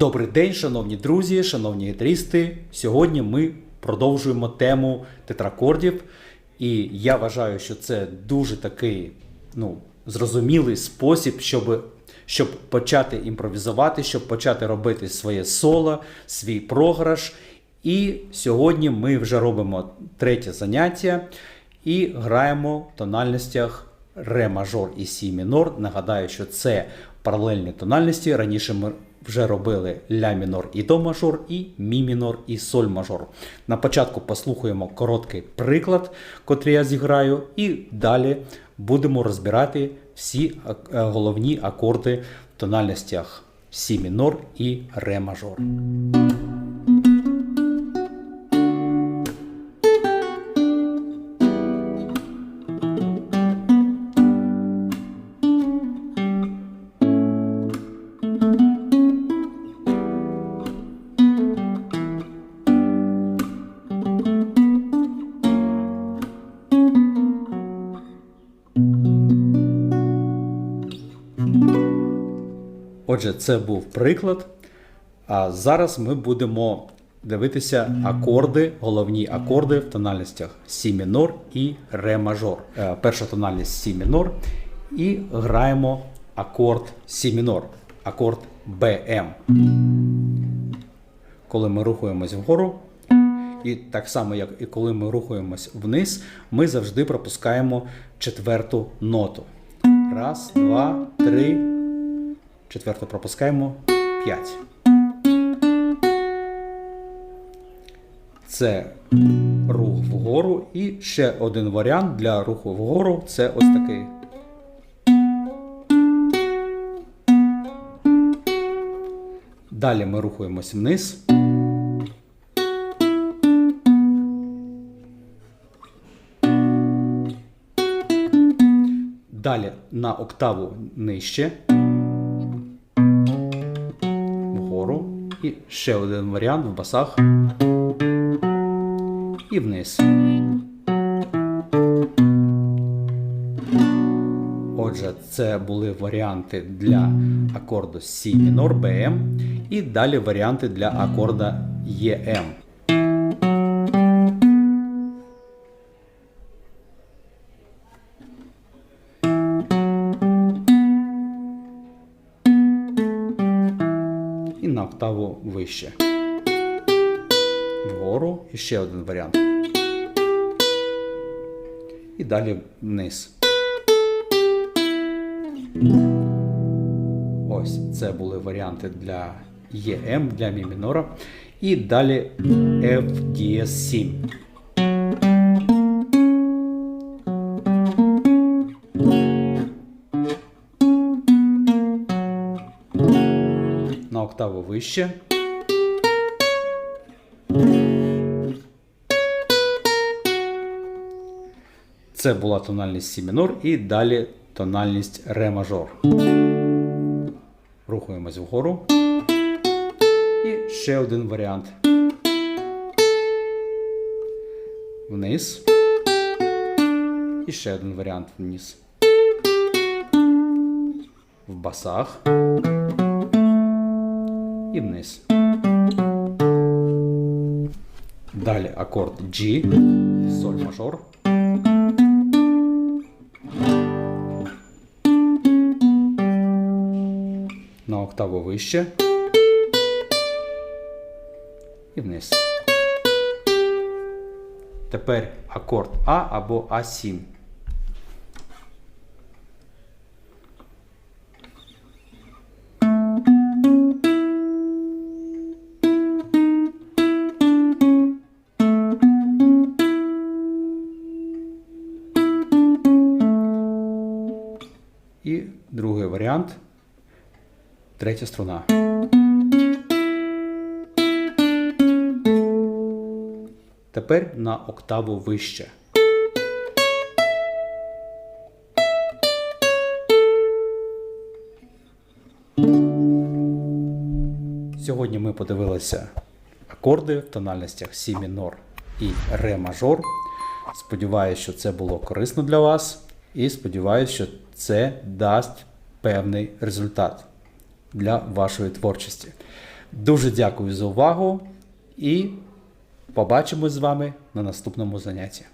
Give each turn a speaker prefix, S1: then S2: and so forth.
S1: Добрий день, шановні друзі, шановні гітаристи. Сьогодні ми продовжуємо тему тетракордів. І я вважаю, що це дуже такий ну, зрозумілий спосіб, щоб, щоб почати імпровізувати, щоб почати робити своє соло, свій програш. І сьогодні ми вже робимо третє заняття і граємо в тональностях ре мажор і сі мінор. Нагадаю, що це паралельні тональності. Раніше ми вже робили ля мінор і до мажор, і мі мінор і соль мажор. На початку послухаємо короткий приклад, котрий я зіграю, і далі будемо розбирати всі е, головні акорди в тональностях сі мінор і ре мажор. Отже, це був приклад. А зараз ми будемо дивитися акорди, головні акорди в тональностях Сі мінор і Ре мажор. Е, Перша тональність Сі мінор. І граємо акорд Сі мінор, акорд БМ. Коли ми рухаємось вгору, і так само, як і коли ми рухаємось вниз, ми завжди пропускаємо четверту ноту. Раз, два, три. Четверту пропускаємо. П'ять. Це рух вгору. І ще один варіант для руху вгору це ось такий. Далі ми рухаємось вниз. Далі на октаву нижче. І ще один варіант в басах. І вниз. Отже, це були варіанти для акорду Сі мінор БМ і далі варіанти для акорда ЄМ. На октаву вище. Вгору і ще один варіант. І далі вниз. Ось це були варіанти для ЄМ, для мі мінора. І далі F дієз 7. На октаву вище. Це була тональність Сі мінор і далі тональність Ре мажор. Рухаємось вгору. І ще один варіант. Вниз. І ще один варіант вниз. В басах. І вниз. Далі акорд G, соль мажор. На октаву вище. І вниз. Тепер акорд А або А7. І другий варіант. Третя струна. Тепер на октаву вище. Сьогодні ми подивилися акорди в тональностях Сі мінор і Ре мажор. Сподіваюся, що це було корисно для вас, і сподіваюся, що це дасть певний результат для вашої творчості. Дуже дякую за увагу і побачимось з вами на наступному занятті.